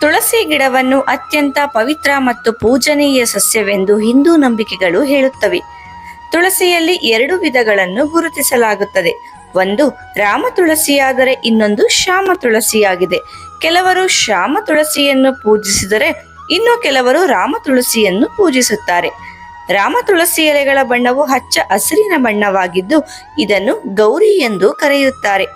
ತುಳಸಿ ಗಿಡವನ್ನು ಅತ್ಯಂತ ಪವಿತ್ರ ಮತ್ತು ಪೂಜನೀಯ ಸಸ್ಯವೆಂದು ಹಿಂದೂ ನಂಬಿಕೆಗಳು ಹೇಳುತ್ತವೆ. ತುಳಸಿಯಲ್ಲಿ ಎರಡು ವಿಧಗಳನ್ನು ಗುರುತಿಸಲಾಗುತ್ತದೆ. ಒಂದು ರಾಮ ತುಳಸಿಯಾದರೆ ಇನ್ನೊಂದು ಶ್ಯಾಮ ತುಳಸಿಯಾಗಿದೆ. ಕೆಲವರು ಶ್ಯಾಮ ತುಳಸಿಯನ್ನು ಪೂಜಿಸಿದರೆ ಇನ್ನು ಕೆಲವರು ರಾಮ ತುಳಸಿಯನ್ನು ಪೂಜಿಸುತ್ತಾರೆ. ರಾಮ ತುಳಸಿ ಎಲೆಗಳ ಬಣ್ಣವು ಹಚ್ಚ ಹಸಿರಿನ ಬಣ್ಣವಾಗಿದ್ದು ಇದನ್ನು ಗೌರಿ ಎಂದು ಕರೆಯುತ್ತಾರೆ.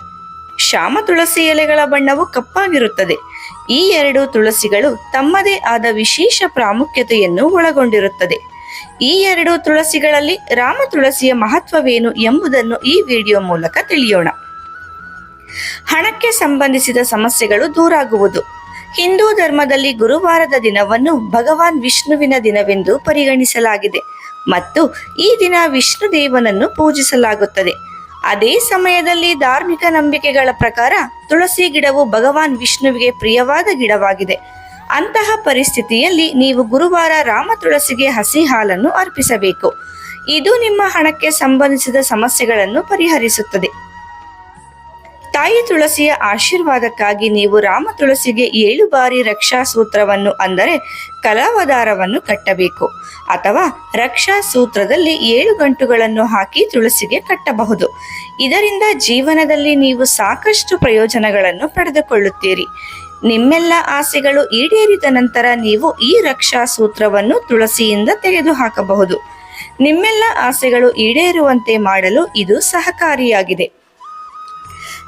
ಶ್ಯಾಮ ತುಳಸಿ ಎಲೆಗಳ ಬಣ್ಣವು ಕಪ್ಪಾಗಿರುತ್ತದೆ. ಈ ಎರಡು ತುಳಸಿಗಳು ತಮ್ಮದೇ ಆದ ವಿಶೇಷ ಪ್ರಾಮುಖ್ಯತೆಯನ್ನು ಒಳಗೊಂಡಿರುತ್ತದೆ. ಈ ಎರಡು ತುಳಸಿಗಳಲ್ಲಿ ರಾಮ ತುಳಸಿಯ ಮಹತ್ವವೇನು ಎಂಬುದನ್ನು ಈ ವಿಡಿಯೋ ಮೂಲಕ ತಿಳಿಯೋಣ. ಹಣಕ್ಕೆ ಸಂಬಂಧಿಸಿದ ಸಮಸ್ಯೆಗಳು ದೂರಾಗುವುದು. ಹಿಂದೂ ಧರ್ಮದಲ್ಲಿ ಗುರುವಾರದ ದಿನವನ್ನು ಭಗವಾನ್ ವಿಷ್ಣುವಿನ ದಿನವೆಂದು ಪರಿಗಣಿಸಲಾಗಿದೆ. ಮತ್ತು ಈ ದಿನ ವಿಷ್ಣು ದೇವನನ್ನು ಪೂಜಿಸಲಾಗುತ್ತದೆ. ಅದೇ ಸಮಯದಲ್ಲಿ ಧಾರ್ಮಿಕ ನಂಬಿಕೆಗಳ ಪ್ರಕಾರ ತುಳಸಿ ಗಿಡವು ಭಗವಾನ್ ವಿಷ್ಣುವಿಗೆ ಪ್ರಿಯವಾದ ಗಿಡವಾಗಿದೆ. ಅಂತಹ ಪರಿಸ್ಥಿತಿಯಲ್ಲಿ ನೀವು ಗುರುವಾರ ರಾಮ ತುಳಸಿಗೆ ಹಸಿ ಹಾಲನ್ನು ಅರ್ಪಿಸಬೇಕು. ಇದು ನಿಮ್ಮ ಹಣಕ್ಕೆ ಸಂಬಂಧಿಸಿದ ಸಮಸ್ಯೆಗಳನ್ನು ಪರಿಹರಿಸುತ್ತದೆ. ತಾಯಿ ತುಳಸಿಯ ಆಶೀರ್ವಾದಕ್ಕಾಗಿ ನೀವು ರಾಮ ತುಳಸಿಗೆ ಏಳು ಬಾರಿ ರಕ್ಷಾ ಸೂತ್ರವನ್ನು ಅಂದರೆ ಕಲಾವದಾರವನ್ನು ಕಟ್ಟಬೇಕು ಅಥವಾ ರಕ್ಷಾ ಸೂತ್ರದಲ್ಲಿ ಏಳು ಗಂಟುಗಳನ್ನು ಹಾಕಿ ತುಳಸಿಗೆ ಕಟ್ಟಬಹುದು. ಇದರಿಂದ ಜೀವನದಲ್ಲಿ ನೀವು ಸಾಕಷ್ಟು ಪ್ರಯೋಜನಗಳನ್ನು ಪಡೆದುಕೊಳ್ಳುತ್ತೀರಿ. ನಿಮ್ಮೆಲ್ಲ ಆಸೆಗಳು ಈಡೇರಿದ ನಂತರ ನೀವು ಈ ರಕ್ಷಾ ಸೂತ್ರವನ್ನು ತುಳಸಿಯಿಂದ ತೆಗೆದುಹಾಕಬಹುದು. ನಿಮ್ಮೆಲ್ಲ ಆಸೆಗಳು ಈಡೇರುವಂತೆ ಮಾಡಲು ಇದು ಸಹಕಾರಿಯಾಗಿದೆ.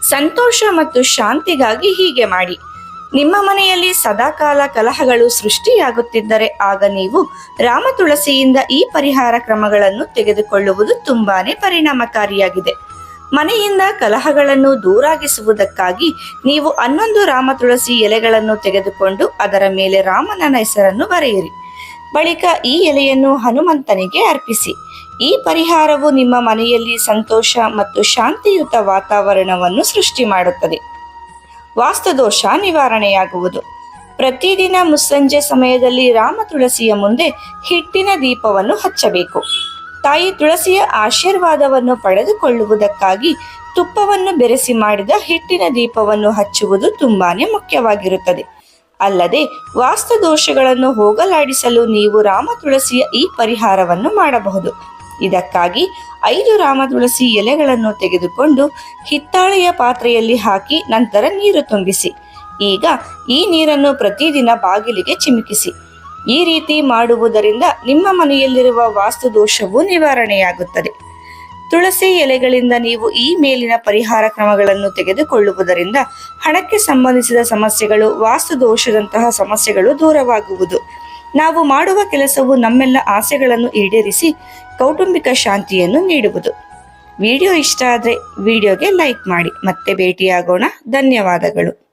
ಸಂತೋಷ ಮತ್ತು ಶಾಂತಿಗಾಗಿ ಹೀಗೆ ಮಾಡಿ. ನಿಮ್ಮ ಮನೆಯಲ್ಲಿ ಸದಾಕಾಲ ಕಲಹಗಳು ಸೃಷ್ಟಿಯಾಗುತ್ತಿದ್ದರೆ ಆಗ ನೀವು ರಾಮ ತುಳಸಿಯಿಂದ ಈ ಪರಿಹಾರ ಕ್ರಮಗಳನ್ನು ತೆಗೆದುಕೊಳ್ಳುವುದು ತುಂಬಾನೇ ಪರಿಣಾಮಕಾರಿಯಾಗಿದೆ. ಮನೆಯಿಂದ ಕಲಹಗಳನ್ನು ದೂರಾಗಿಸುವುದಕ್ಕಾಗಿ ನೀವು ಹನ್ನೊಂದು ರಾಮ ತುಳಸಿ ಎಲೆಗಳನ್ನು ತೆಗೆದುಕೊಂಡು ಅದರ ಮೇಲೆ ರಾಮನ ಹೆಸರನ್ನು ಬರೆಯಿರಿ. ಬಳಿಕ ಈ ಎಲೆಯನ್ನು ಹನುಮಂತನಿಗೆ ಅರ್ಪಿಸಿ. ಈ ಪರಿಹಾರವು ನಿಮ್ಮ ಮನೆಯಲ್ಲಿ ಸಂತೋಷ ಮತ್ತು ಶಾಂತಿಯುತ ವಾತಾವರಣವನ್ನು ಸೃಷ್ಟಿ ಮಾಡುತ್ತದೆ. ವಾಸ್ತುದೋಷ ನಿವಾರಣೆಯಾಗುವುದು. ಪ್ರತಿದಿನ ಮುಸ್ಸಂಜೆ ಸಮಯದಲ್ಲಿ ರಾಮ ತುಳಸಿಯ ಮುಂದೆ ಹಿಟ್ಟಿನ ದೀಪವನ್ನು ಹಚ್ಚಬೇಕು. ತಾಯಿ ತುಳಸಿಯ ಆಶೀರ್ವಾದವನ್ನು ಪಡೆದುಕೊಳ್ಳುವುದಕ್ಕಾಗಿ ತುಪ್ಪವನ್ನು ಬೆರೆಸಿ ಮಾಡಿದ ಹಿಟ್ಟಿನ ದೀಪವನ್ನು ಹಚ್ಚುವುದು ತುಂಬಾನೇ ಮುಖ್ಯವಾಗಿರುತ್ತದೆ. ಅಲ್ಲದೆ ವಾಸ್ತುದೋಷಗಳನ್ನು ಹೋಗಲಾಡಿಸಲು ನೀವು ರಾಮ ತುಳಸಿಯ ಈ ಪರಿಹಾರವನ್ನು ಮಾಡಬಹುದು. ಇದಕ್ಕಾಗಿ ಐದು ರಾಮ ತುಳಸಿ ಎಲೆಗಳನ್ನು ತೆಗೆದುಕೊಂಡು ಹಿತ್ತಾಳೆಯ ಪಾತ್ರೆಯಲ್ಲಿ ಹಾಕಿ ನಂತರ ನೀರು ತುಂಬಿಸಿ. ಈಗ ಈ ನೀರನ್ನು ಪ್ರತಿದಿನ ಬಾಗಿಲಿಗೆ ಚಿಮುಕಿಸಿ. ಈ ರೀತಿ ಮಾಡುವುದರಿಂದ ನಿಮ್ಮ ಮನೆಯಲ್ಲಿರುವ ವಾಸ್ತು ದೋಷವು ನಿವಾರಣೆಯಾಗುತ್ತದೆ. ತುಳಸಿ ಎಲೆಗಳಿಂದ ನೀವು ಈ ಮೇಲಿನ ಪರಿಹಾರ ಕ್ರಮಗಳನ್ನು ತೆಗೆದುಕೊಳ್ಳುವುದರಿಂದ ಹಣಕ್ಕೆ ಸಂಬಂಧಿಸಿದ ಸಮಸ್ಯೆಗಳು ವಾಸ್ತು ದೋಷದಂತಹ ಸಮಸ್ಯೆಗಳು ದೂರವಾಗುವುದು. ನಾವು ಮಾಡುವ ಕೆಲಸವು ನಮ್ಮೆಲ್ಲ ಆಸೆಗಳನ್ನು ಈಡೇರಿಸಿ ಕೌಟುಂಬಿಕ ಶಾಂತಿಯನ್ನು ನೀಡುವುದು. ವಿಡಿಯೋ ಇಷ್ಟ ಆದರೆ ವಿಡಿಯೋಗೆ ಲೈಕ್ ಮಾಡಿ. ಮತ್ತೆ ಭೇಟಿಯಾಗೋಣ. ಧನ್ಯವಾದಗಳು.